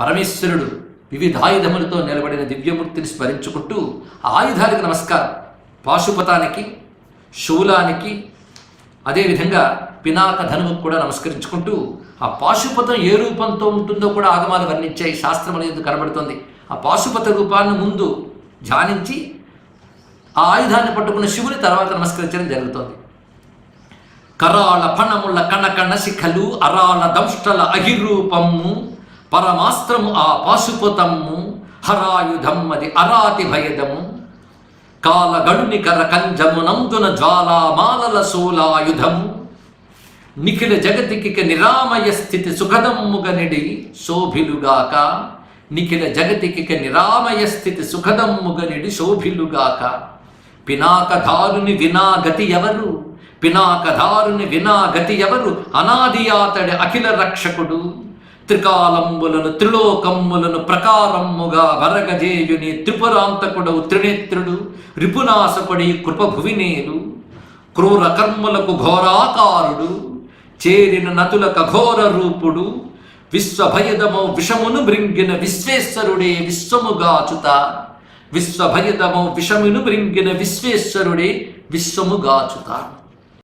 పరమేశ్వరుడు వివిధాయుధములతో నిలబడిన దివ్యమూర్తిని స్మరించుకుంటూ ఆయుధాలకు నమస్కారం. పాశుపతానికి శూలానికి అదేవిధంగా పినాక ధనుముకు కూడా నమస్కరించుకుంటూ ఆ పాశుపతం ఏ రూపంతో ఉంటుందో కూడా ఆగమాలు వర్ణించాయి శాస్త్రం అనేది కనబడుతుంది. ఆ పాశుపత రూపాన్ని ముందు ధ్యానించి ఆ ఆయుధాన్ని పట్టుకున్న శివుని తర్వాత నమస్కరించడం జరుగుతుంది. కరాళ ఫణముల కణకణ శిఖలు అరాళ దంష్టల అహిరూపము పరమాస్త్రము ఆ పాశుపతము హరాయుధం అది అరాతి భయదము. కాలగడుని కర కంజము నందున జ్వాలామాలల శూలాయుధము నిఖిల జగతికి నిరామయ స్థితి సుఖదమ్ముగనిడి శోభిలుగాక. నిఖిల జగతికి నిరామయ స్థితి సుఖదమ్ముగనిడి శోభిలుగాక. పినాకధారుని వినా గతి ఎవరు? పినాకధారుని వినా గతి ఎవరు? అనాదియాతడి అఖిల రక్షకుడు. త్రికాలంబులను త్రిలోకమ్ములను ప్రకారమ్ముగా వరగజేయుని త్రిపురాంతకుడవు త్రినేత్రుడు రిపునాశకుడి కృపభువినేలు క్రూర కర్మలకు ఘోరాకారుడు చేరిన నతుల కఘోర రూపుడు విశ్వభయదమో విషమును మృంగిన విశ్వేశ్వరుడే విశ్వముగాచుత విశ్వభయదమో విషమును మృంగిన విశ్వేశ్వరుడే విశ్వముగాచుత